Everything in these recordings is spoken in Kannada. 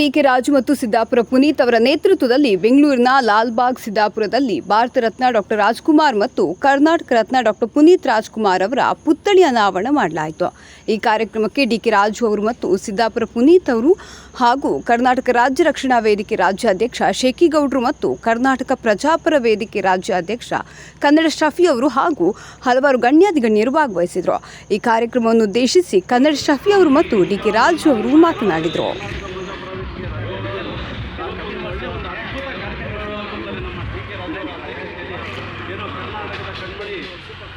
ಡಿಕೆ ರಾಜು ಮತ್ತು ಸಿದ್ದಾಪುರ ಪುನೀತ್ ಅವರ ನೇತೃತ್ವದಲ್ಲಿ ಬೆಂಗಳೂರಿನ ಲಾಲ್ಬಾಗ್ ಸಿದ್ದಾಪುರದಲ್ಲಿ ಭಾರತ ರತ್ನ ಡಾಕ್ಟರ್ ರಾಜ್ಕುಮಾರ್ ಮತ್ತು ಕರ್ನಾಟಕ ರತ್ನ ಡಾಕ್ಟರ್ ಪುನೀತ್ ರಾಜ್ಕುಮಾರ್ ಅವರ ಪುತ್ಥಳಿ ಅನಾವರಣ ಮಾಡಲಾಯಿತು. ಈ ಕಾರ್ಯಕ್ರಮಕ್ಕೆ ಡಿಕೆ ರಾಜು ಅವರು ಮತ್ತು ಸಿದ್ದಾಪುರ ಪುನೀತ್ ಅವರು ಹಾಗೂ ಕರ್ನಾಟಕ ರಾಜ್ಯ ರಕ್ಷಣಾ ವೇದಿಕೆ ರಾಜ್ಯಾಧ್ಯಕ್ಷ ಶೇಖಿಗೌಡರು ಮತ್ತು ಕರ್ನಾಟಕ ಪ್ರಜಾಪರ ವೇದಿಕೆ ರಾಜ್ಯಾಧ್ಯಕ್ಷ ಕನ್ನಡ ಶಫಿ ಅವರು ಹಾಗೂ ಹಲವಾರು ಗಣ್ಯಾಧಿಗಣ್ಯರು ಭಾಗವಹಿಸಿದರು. ಈ ಕಾರ್ಯಕ್ರಮವನ್ನು ಉದ್ದೇಶಿಸಿ ಕನ್ನಡ ಶಫಿ ಅವರು ಮತ್ತು ಡಿಕೆ ರಾಜು ಅವರು ಮಾತನಾಡಿದರು.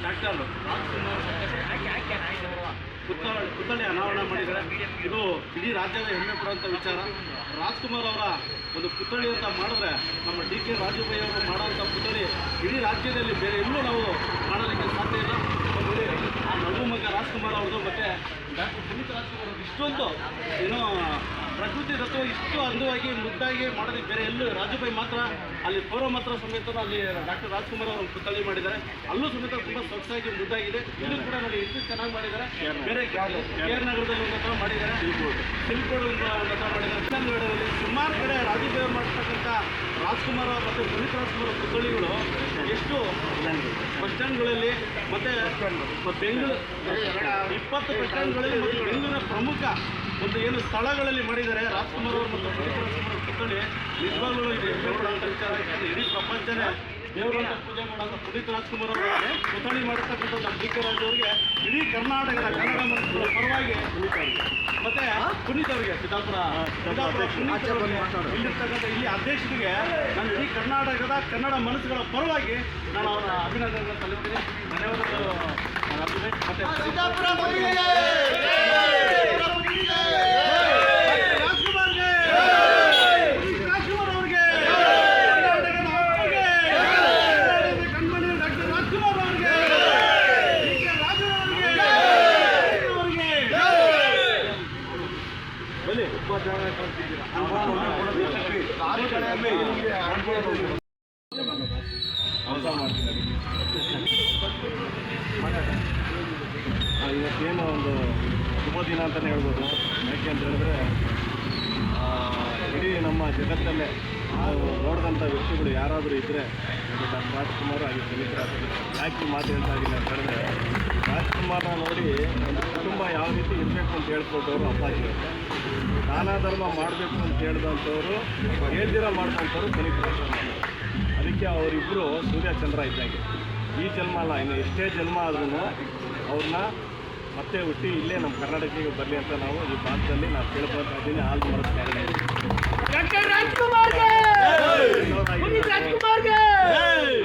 ಡಾಕ್ಟರ್ ಪುತ್ಥಳಿ ಪುತ್ಥಳಿ ಅನಾವರಣ ಮಾಡಿದ್ದಾರೆ. ಇದು ಇಡೀ ರಾಜ್ಯದ ಹೆಮ್ಮೆ ಪಡುವಂಥ ವಿಚಾರ. ರಾಜ್ಕುಮಾರ್ ಅವರ ಒಂದು ಪುತ್ಥಳಿ ಅಂತ ಮಾಡಿದ್ರೆ ನಮ್ಮ ಡಿ ಕೆ ರಾಜುಭಾಯಿ ಅವರು ಮಾಡೋಂಥ ಪುತ್ಥಳಿ ಇಡೀ ರಾಜ್ಯದಲ್ಲಿ ಬೇರೆ ಎಲ್ಲೂ ನಾವು ಮಾಡಲಿಕ್ಕೆ ಸಾಧ್ಯ ಇಲ್ಲ. ಆ ಮಗು ರಾಜ್ಕುಮಾರ್ ಅವ್ರದ್ದು ಮತ್ತು ಡಾಕ್ಟರ್ ಪುನೀತ್ ರಾಜ್ಕುಮಾರ್ ಇಷ್ಟೊಂದು ಏನೋ ಪ್ರಕೃತಿ ತತ್ವ ಇಷ್ಟು ಅಂದವಾಗಿ ಮುದ್ದಾಗಿ ಮಾಡೋದಕ್ಕೆ ಬೇರೆ ಎಲ್ಲೂ ರಾಜುಭಾಯಿ ಮಾತ್ರ ಅಲ್ಲಿ ಪೌರ ಮಾತ್ರ ಸಮೇತ ಅಲ್ಲಿ ಡಾಕ್ಟರ್ ರಾಜ್ಕುಮಾರ್ ಅವರು ಪುತ್ಥಳಿ ಮಾಡಿದ್ದಾರೆ. ಅಲ್ಲೂ ಸಮೇತ ತುಂಬ ಸೊಗಸಾಗಿ ಮುದ್ದಾಗಿದೆ. ಇಲ್ಲೂ ಕೂಡ ನೋಡಿ ಇಷ್ಟು ಚೆನ್ನಾಗಿ ಮಾಡಿದ್ದಾರೆ. ಬೇರೆ ಕೇರ್ ನಗರದಲ್ಲಿ ಒಂದು ಹತ್ರ ಮಾಡಿದ್ದಾರೆ. ಸಿಲ್ಕೋಡ್. ಒಂದು ಹತ್ರ ಮಾಡಿದ್ದಾರೆ. ಸುಮಾರು ಕಡೆ ರಾಜುಭಾಯಿ ಮಾಡ್ತಕ್ಕಂಥ ರಾಜ್ಕುಮಾರ್ ಮತ್ತು ಪುನೀತ್ ರಾಜ್ಕುಮಾರ್ ಪುತ್ತಳಿಗಳು ಪುತ್ಥಳಿಗಳು ಎಷ್ಟು ಬಸ್ ಸ್ಟ್ಯಾಂಡ್ಗಳಲ್ಲಿ ಮತ್ತೆ ಬೆಂಗಳೂರು ಇಪ್ಪತ್ತು ಬಸ್ ಸ್ಟ್ಯಾಂಡ್ಗಳಲ್ಲಿ ಮತ್ತು ಬೆಂಗಳೂರಿನ ಪ್ರಮುಖ ಒಂದು ಏನು ಸ್ಥಳಗಳಲ್ಲಿ ಮಾಡಿದ್ದಾರೆ ರಾಜ್ಕುಮಾರ್ ಅವರು ಮತ್ತು ಪುತ್ಥಳಿ ನಿಜವಾಗ್ಲೂ ಇದೆ ಪಡುವಂಥ ಇಡೀ ಪ್ರಪಂಚನೇ ದೇವರು ಅಂತ ಪೂಜೆ ಮಾಡುವಂತ ಪುನೀತ್ ರಾಜ್ಕುಮಾರ್ ಅವರಿಗೆ ಪುತ್ಥಳಿ ಮಾಡತಕ್ಕಂಥ ನಮ್ಮ ಡಿ ಕೆ ರಾಜು ಅವರಿಗೆ ಇಡೀ ಕರ್ನಾಟಕದ ಕನ್ನಡ ಮನಸ್ಸುಗಳ ಪರವಾಗಿ ಮತ್ತೆ ಪುನೀತ್ ಅವರಿಗೆ ಸಿದ್ದಾಪುರ ಸಿದ್ದಾಪುರ ಪುನೀತ್ ಅವರಿಗೆ ಇಲ್ಲಿರ್ತಕ್ಕಂಥ ಇಲ್ಲಿ ಅಧ್ಯಕ್ಷರಿಗೆ ನಾನು ಇಡೀ ಕರ್ನಾಟಕದ ಕನ್ನಡ ಮನಸ್ಸುಗಳ ಪರವಾಗಿ ನಾನು ಅವರ ಅಭಿನಂದನೆಗಳನ್ನು ಸಲ್ಲಿಸ್ತೀನಿ. ಧನ್ಯವಾದಗಳು. ಮತ್ತೆ ರಾಜ್ಕುಮಾರ್ಗೆ ರಾಜ್ಕುಮಾರ್ ಅವ್ರಿಗೆ ಕರ್ನಾಟಕದ ಅವ್ರಿಗೆ ಕರ್ನಾಟಕದ ಕಣ್ಮಣಿ ಡಾಕ್ಟರ್ ರಾಜ್ಕುಮಾರ್ ಅವ್ರಿಗೆ ಡಿ ಕೆ ರಾಜು ಅವ್ರಿಗೆ ಅವ್ರಿಗೆ ಬನ್ನಿ ಇವತ್ತೇನು ಒಂದು ಶುಭ ದಿನ ಅಂತಲೇ ಹೇಳ್ಬೋದು. ಯಾಕೆ ಅಂತ ಹೇಳಿದ್ರೆ ಇಡೀ ನಮ್ಮ ಜಗತ್ತಲ್ಲೇ ನಾವು ನೋಡಿದಂಥ ವ್ಯಕ್ತಿಗಳು ಯಾರಾದರೂ ಇದ್ದರೆ ಡಾಕ್ಟರ್ ರಾಜ್ಕುಮಾರ್ ಪುನೀತ್ ರಾಜ್ಕುಮಾರ್ ಯಾಕೆ ಮಾತು ಹೇಳ್ತಾ ಇದ್ದೀನಿ ಅಂತ ಹೇಳಿದ್ರೆ, ರಾಜ್ಕುಮಾರ್ನ ನೋಡಿ ಒಂದು ಕುಟುಂಬ ಯಾವ ರೀತಿ ಇರಬೇಕು ಅಂತ ಹೇಳ್ಕೊಟ್ಟವರು ಅಪ್ಪಾಜಿ ದಾನ ಧರ್ಮ ಮಾಡಬೇಕು ಅಂತ ಹೇಳಿದಂಥವ್ರು ಹೇಳ್ದಿರ ಮಾಡ್ಕೊಂಥವ್ರು ರಾಜ್ಕುಮಾರ್ ಅದಕ್ಕೆ ಅವರಿಬ್ಬರು ಸೂರ್ಯ ಚಂದ್ರ ಇದ್ದಾಗೆ. ಈ ಜನ್ಮ ಅಲ್ಲ ಇನ್ನು ಎಷ್ಟೇ ಜನ್ಮ ಆದ್ರೂ ಅವ್ರನ್ನ ಮತ್ತೆ ಹುಟ್ಟಿ ಇಲ್ಲೇ ನಮ್ಮ ಕರ್ನಾಟಕಕ್ಕೆ ಬರಲಿ ಅಂತ ನಾವು ಈ ಭಾಗದಲ್ಲಿ ನಾವು ಕೇಳ್ಕೊಳ್ತಾ ಇದ್ದೀನಿ. ಹಾಲು ಮರದ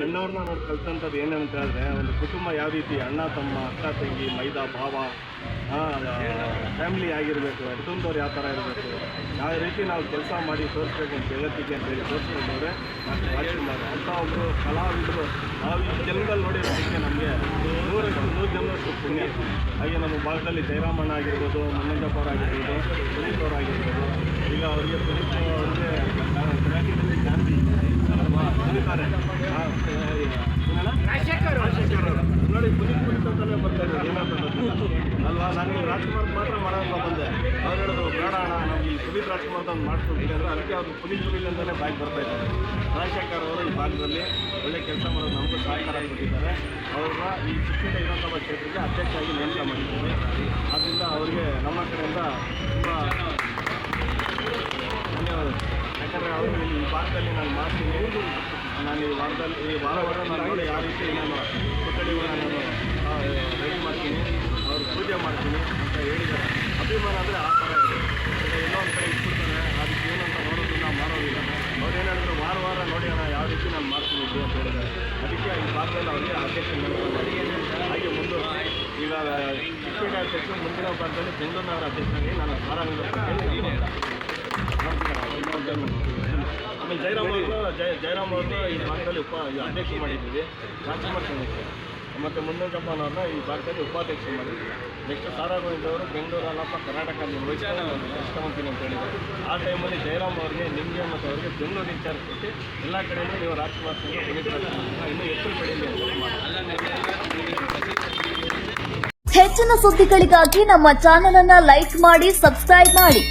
ಅಣ್ಣವ್ರನ್ನ ನೋಡಿ ಕಲ್ತಂಥದ್ದು ಏನಂತ ಹೇಳಿದ್ರೆ ಒಂದು ಕುಟುಂಬ ಯಾವ ರೀತಿ ಅಣ್ಣ ತಮ್ಮ ಅಕ್ಕ ತಂಗಿ ಮೈದಾ ಭಾವ ಫ್ಯಾಮಿಲಿ ಆಗಿರಬೇಕು ಕುಟುಂಬದವ್ರು ಯಾವ ಥರ ಇರಬೇಕು ಯಾವ ರೀತಿ ನಾವು ಕೆಲಸ ಮಾಡಿ ತೋರಿಸ್ಬೇಕು ಅಂತ ಜಗತ್ತಿಗೆ ಅಂತೇಳಿ ತೋರಿಸ್ಕೊಂಡವ್ರೆ ಡಾಕ್ಟರ್ ರಾಜ್ಕುಮಾರ್. ಅಂತ ಒಬ್ಬರು ಕಲಾವಿದರು ನಾವು ಈ ಜನ್ಮದಲ್ಲಿ ನೋಡಿರೋದಕ್ಕೆ ನಮಗೆ ನೂರಷ್ಟು ನೂರು ಜನ್ಮಷ್ಟು ಪುಣ್ಯ. ಹಾಗೆ ನಮ್ಮ ಭಾಗದಲ್ಲಿ ಜಯರಾಮಣ್ಣ ಆಗಿರ್ಬೋದು ಮನಂಜಪ್ಪ ಅವರಾಗಿರ್ಬೋದು ಆಗಿರ್ಬೋದು ಸುನೀತ್ ಅವ್ರು ಆಗಿರ್ಬೋದು. ಈಗ ಅವರಿಗೆ ಸುನೀತ್ ಅವ್ರಿಗೆ ಕರ್ನಾಟಕದಲ್ಲಿ ಜಾಸ್ತಿ ಸುನೀತಾರೆ ನೋಡಿ ಪುನೀತ್ ಪುನೀತ್ ಅಂತಲೇ ಬರ್ತಾ ಇದ್ದಾರೆ. ಏನಂತ. ಅಲ್ವಾ? ನಾನು ರಾಜ್ಕುಮಾರ್ ಮಾತ್ರ ಮಾಡೋಣ ಬಂದೆ. ಅವ್ರು ಹೇಳಿದ್ರು, ಬೇಡ ಅಣ್ಣ ನಮ್ಗೆ ಈ ಪುನೀತ್ ರಾಜ್ಕುಮಾರ್ ಅಂತ ಅಂದ್ರೆ ಅದಕ್ಕೆ ಅವರು ಪುನೀತ್ ಪುನೀತ್ ಅಂತಲೇ ಬಾಯ್ಗೆ ಬರ್ತಾ ಇದ್ದಾರೆ. ರಾಜಶೇಖರ್ ಅವರು ಈ ಭಾಗದಲ್ಲಿ ಒಳ್ಳೆ ಕೆಲಸ ಮಾಡೋದು ನಮಗೂ ಸಹಕಾರ ಕೊಟ್ಟಿದ್ದಾರೆ ಅವ್ರನ್ನ ಈ ಶಿಕ್ಷಣ ವಿಧಾನಸಭಾ ಕ್ಷೇತ್ರಕ್ಕೆ ಅಧ್ಯಕ್ಷರಾಗಿ ನೇಮಕ ಮಾಡಿದ್ದೀವಿ ಆದ್ದರಿಂದ ಅವರಿಗೆ ನಮ್ಮ ಕಡೆಯಿಂದ ತುಂಬ ಧನ್ಯವಾದ ಯಾಕಂದರೆ ಅವರು ಈ ಭಾಗದಲ್ಲಿ ನಾನು ಮಾಡ್ತೀನಿ. ನಾನು ಈ ವಾರದಲ್ಲಿ, ಈ ವಾರ ವಾರ ನಾನು ಯಾವ ರೀತಿ ನಾನು ಪುತ್ಥಳಿಗಳನ್ನ ನಾನು ರೆಡಿ ಮಾಡ್ತೀನಿ. ಪೂಜೆ ಮಾಡ್ತೀನಿ ಅಂತ ಹೇಳಿದ್ದಾರೆ. ಅಭಿಮಾನ ಅಂದರೆ ಆ ಥರ ಇದೆ. ಎಲ್ಲೋ ಒಂದು ಕಡೆ ಇಟ್ಬಿಡ್ತಾರೆ, ಅದಕ್ಕೆ ಏನಂತ ಅಂತ ನೋಡೋದಿಲ್ಲ ಮಾಡೋದಿಲ್ಲ ಅವ್ರು ಏನಾದರೂ ವಾರ ವಾರ ನೋಡಿ ಅಣ್ಣ, ಯಾವ ರೀತಿ ನಾನು ಮಾಡ್ತೀನಿ ಇದು ಅಂತ ಹೇಳಿದ್ದಾರೆ. ಅದಕ್ಕೆ ಈ ಭಾಗದಲ್ಲಿ ಅವರಿಗೆ ಅಧ್ಯಕ್ಷ ಹಾಗೆ ಮುಂದೆ ಈಗ ಚಿಕ್ಕಪೇಟೆ ಅಧ್ಯಕ್ಷ ಮುಂದಿನ ಭಾಗದಲ್ಲಿ ಬೆಂಗಳೂರಿನವರ ಅಧ್ಯಕ್ಷನಾಗಿ ನಾನು ಆರಾಮಿಂದ ಆಮೇಲೆ ಜಯರಾಮ್ ಅವರು, ಜಯ, ಜಯರಾಮ್ ಅವರು ಈ ಭಾಗದಲ್ಲಿ ಉಪ ಅಧ್ಯಕ್ಷ ಮಾಡಿದ್ದೀವಿ. ರಾಜ್ಕುಮಾರ್ ಸಮಿತಿ ಮತ್ತು ಮುನ್ನಂಜಪ್ಪನವ್ರನ್ನ ಈ ಭಾಗದಲ್ಲಿ ಉಪಾಧ್ಯಕ್ಷರು ಮಾಡಿದ್ದೀವಿ ನೆಕ್ಸ್ಟ್ ಸಾರಾ ಅವರು ಬೆಂಗಳೂರು, ಅಲ್ಲಪ್ಪ ಕರ್ನಾಟಕ ಇಷ್ಟವಂತೀನಿ ಅಂತ ಹೇಳಿದ್ದಾರೆ ಆ ಟೈಮಲ್ಲಿ ಜಯರಾಮ್ ಅವರಿಗೆ, ನಿಮಗೆ ಮತ್ತು ಅವರಿಗೆ ಬೆಂಗಳೂರು ಇನ್ಚಾರ್ಜ್ ಕೊಟ್ಟು ಎಲ್ಲ ಕಡೆಯೂ ನೀವು ರಾಜ್ಕುಮಾರ್ ಇನ್ನೂ ಹೆಚ್ಚು ಹೆಚ್ಚಿನ ಸುದ್ದಿಗಳಿಗಾಗಿ ನಮ್ಮ ಚಾನೆಲ್ ಅನ್ನ ಲೈಕ್ ಮಾಡಿ ಸಬ್ಸ್ಕ್ರೈಬ್ ಮಾಡಿ.